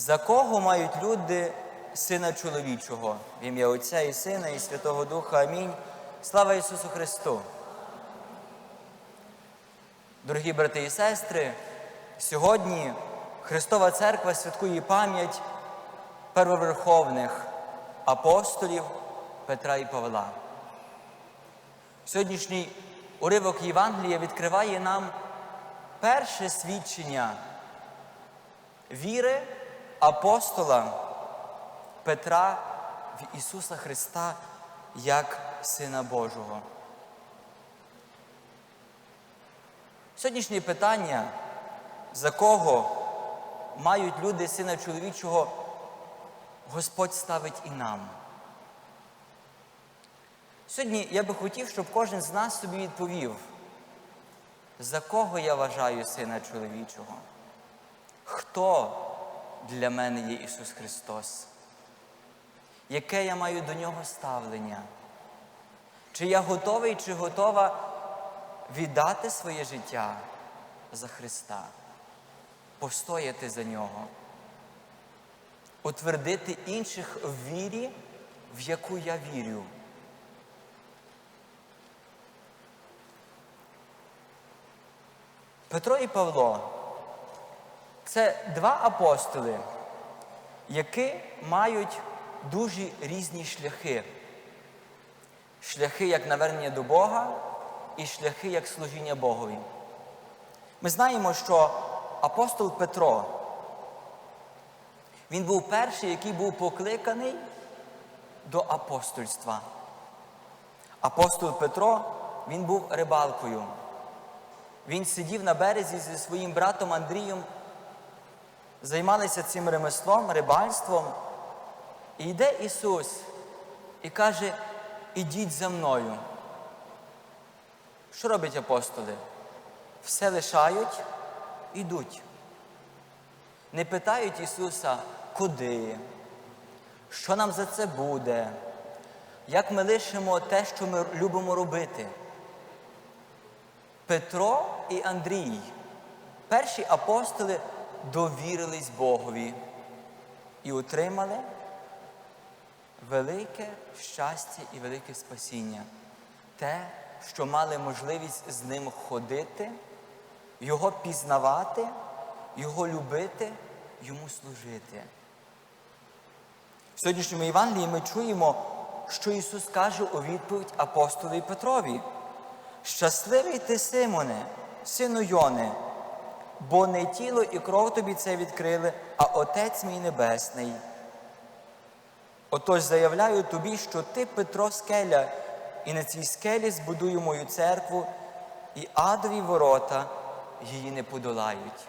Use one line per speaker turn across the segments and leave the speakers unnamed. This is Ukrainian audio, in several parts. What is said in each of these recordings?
За кого мають люди Сина чоловічого? В ім'я Отця і Сина, і Святого Духа. Амінь. Слава Ісусу Христу! Дорогі брати і сестри, сьогодні Христова Церква святкує пам'ять первоверховних апостолів Петра і Павла. Сьогоднішній уривок Євангелія відкриває нам перше свідчення віри апостола Петра в Ісуса Христа як Сина Божого. Сьогоднішнє питання, за кого мають люди Сина чоловічого, Господь ставить і нам. Сьогодні я би хотів, щоб кожен з нас собі відповів, за кого я вважаю Сина чоловічого? Хто для мене є Ісус Христос? Яке я маю до Нього ставлення? Чи я готовий, чи готова віддати своє життя за Христа, постояти за Нього, утвердити інших в вірі, в яку я вірю? Петро і Павло це два апостоли, які мають дуже різні шляхи. Шляхи як навернення до Бога і шляхи як служіння Богові. Ми знаємо, що апостол Петро, він був перший, який був покликаний до апостольства. Апостол Петро, він був рибалкою. Він сидів на березі зі своїм братом Андрієм, займалися цим ремеслом, рибальством. І йде Ісус і каже, ідіть за мною. Що роблять апостоли? Все лишають, ідуть. Не питають Ісуса, куди, що нам за це буде, як ми лишимо те, що ми любимо робити. Петро і Андрій, перші апостоли, довірились Богові і отримали велике щастя і велике спасіння. Те, що мали можливість з ним ходити, його пізнавати, його любити, йому служити. В сьогоднішньому Євангелії ми чуємо, що Ісус каже у відповідь апостолі Петрові. Щасливий ти, Симоне, сину Йони, бо не тіло і кров тобі це відкрили, а Отець мій Небесний. Отож заявляю тобі, що ти Петро скеля, і на цій скелі збудую мою церкву, і адові ворота її не подолають.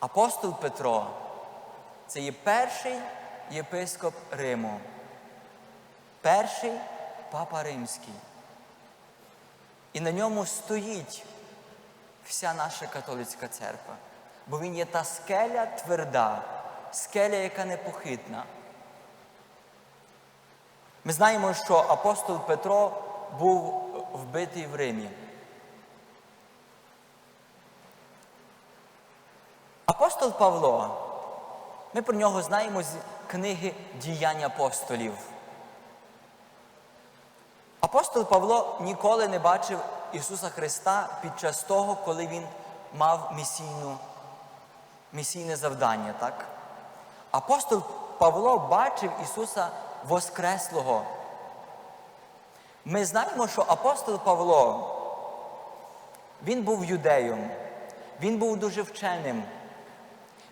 Апостол Петро це є перший єпископ Риму, перший папа Римський. І на ньому стоїть вся наша католицька церква. Бо він є та скеля тверда, скеля, яка непохитна. Ми знаємо, що апостол Петро був вбитий в Римі. Апостол Павло, ми про нього знаємо з книги Діянь апостолів. Апостол Павло ніколи не бачив Ісуса Христа під час того, коли Він мав місійну, місійне завдання. так? Апостол Павло бачив Ісуса Воскреслого. Ми знаємо, що апостол Павло, він був юдеєм, він був дуже вченим,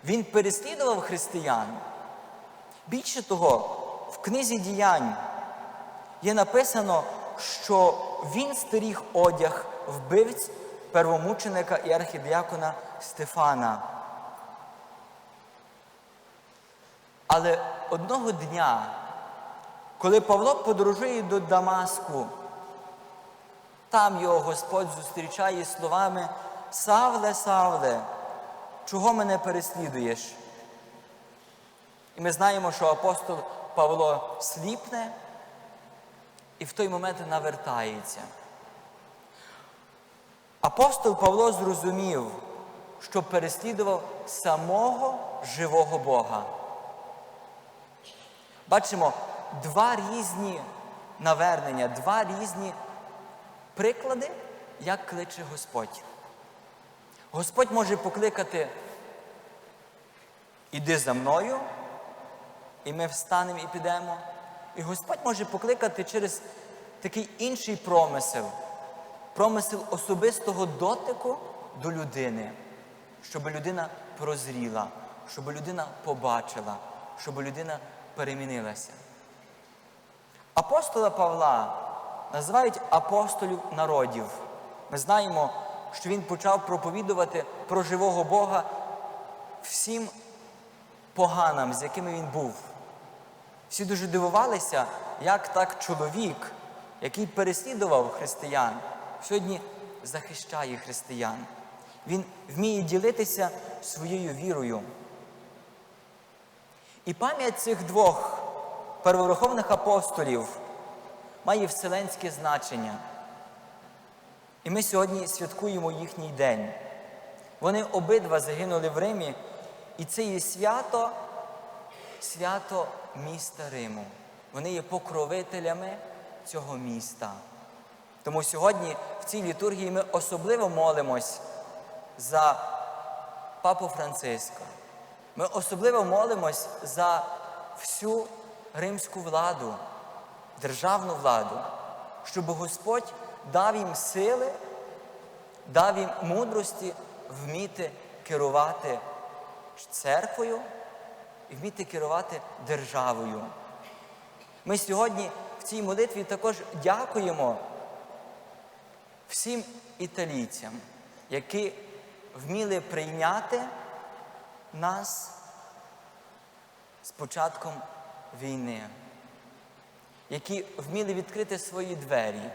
він переслідував християн. Більше того, в книзі діянь є написано, що він стеріг одяг вбивць первомученика і архідіакона Стефана. Але одного дня, коли Павло подорожує до Дамаску, там його Господь зустрічає словами Савле, Савле, чого мене переслідуєш? І ми знаємо, що апостол Павло сліпне і в той момент навертається. Апостол Павло зрозумів, що переслідував самого живого Бога. Бачимо два різні навернення, два різні приклади, як кличе Господь. Господь може покликати Іди за мною, і ми встанемо і підемо. І Господь може покликати через такий інший промисел, промисел особистого дотику до людини, щоб людина прозріла, щоб людина побачила, щоб людина перемінилася. Апостола Павла називають апостолів народів. Ми знаємо, що він почав проповідувати про живого Бога всім поганам, з якими він був. Всі дуже дивувалися, як так чоловік, який переслідував християн, сьогодні захищає християн. Він вміє ділитися своєю вірою. І пам'ять цих двох первораховних апостолів має вселенське значення. І ми сьогодні святкуємо їхній день. Вони обидва загинули в Римі, і це є свято, свято міста Риму. Вони є покровителями цього міста. Тому сьогодні в цій літургії ми особливо молимось за папу Франциска. Ми особливо молимось за всю римську владу, державну владу, щоб Господь дав їм сили, дав їм мудрості вміти керувати церквою вміти керувати державою. Ми сьогодні в цій молитві також дякуємо всім італійцям, які вміли прийняти нас з початком війни, які вміли відкрити свої двері,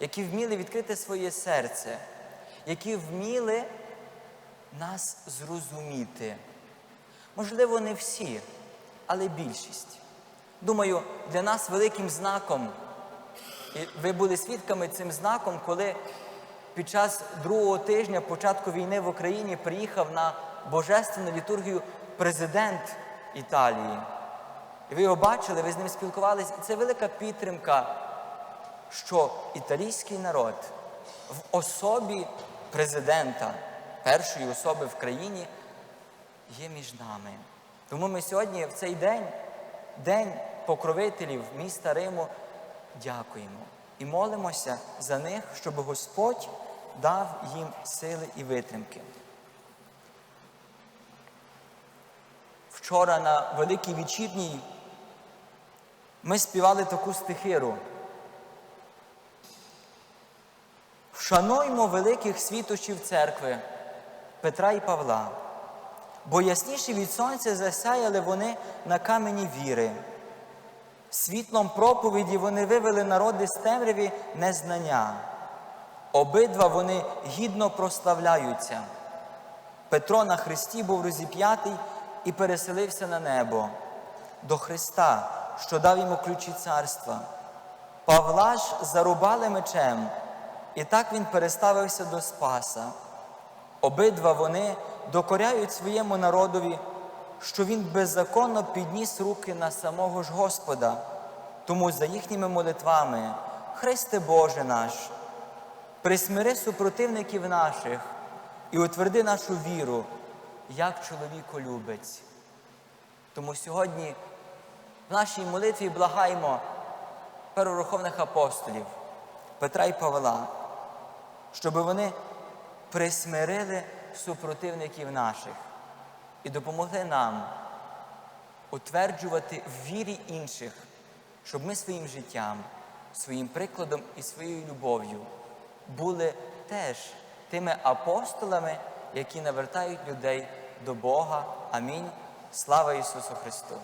які вміли відкрити своє серце, які вміли нас зрозуміти. Можливо, не всі, але більшість. Думаю, для нас великим знаком, і ви були свідками цим знаком, коли під час другого тижня початку війни в Україні приїхав на божественну літургію президент Італії. І ви його бачили, ви з ним спілкувалися, і це велика підтримка, що італійський народ в особі президента, першої особи в країні, є між нами. Тому ми сьогодні в цей день, день покровителів міста Риму, дякуємо і молимося за них, щоб Господь дав їм сили і витримки. Вчора на Великій Вечірній ми співали таку стихиру. Вшануймо великих світощів церкви Петра і Павла, бо ясніші від сонця засяяли вони на камені віри. Світлом проповіді вони вивели народи з темряві незнання. Обидва вони гідно прославляються. Петро на Христі був розіп'ятий і переселився на небо до Христа, що дав йому ключі царства. Павла ж зарубали мечем, і так він переставився до Спаса. Обидва вони докоряють своєму народові, що він беззаконно підніс руки на самого ж Господа. Тому за їхніми молитвами, Христе Боже наш, присмири супротивників наших і утверди нашу віру, як чоловіколюбець. Тому сьогодні в нашій молитві благаємо первораховних апостолів Петра і Павла, щоб вони присмирили супротивників наших і допомогли нам утверджувати в вірі інших, щоб ми своїм життям, своїм прикладом і своєю любов'ю були теж тими апостолами, які навертають людей до Бога. Амінь. Слава Ісусу Христу!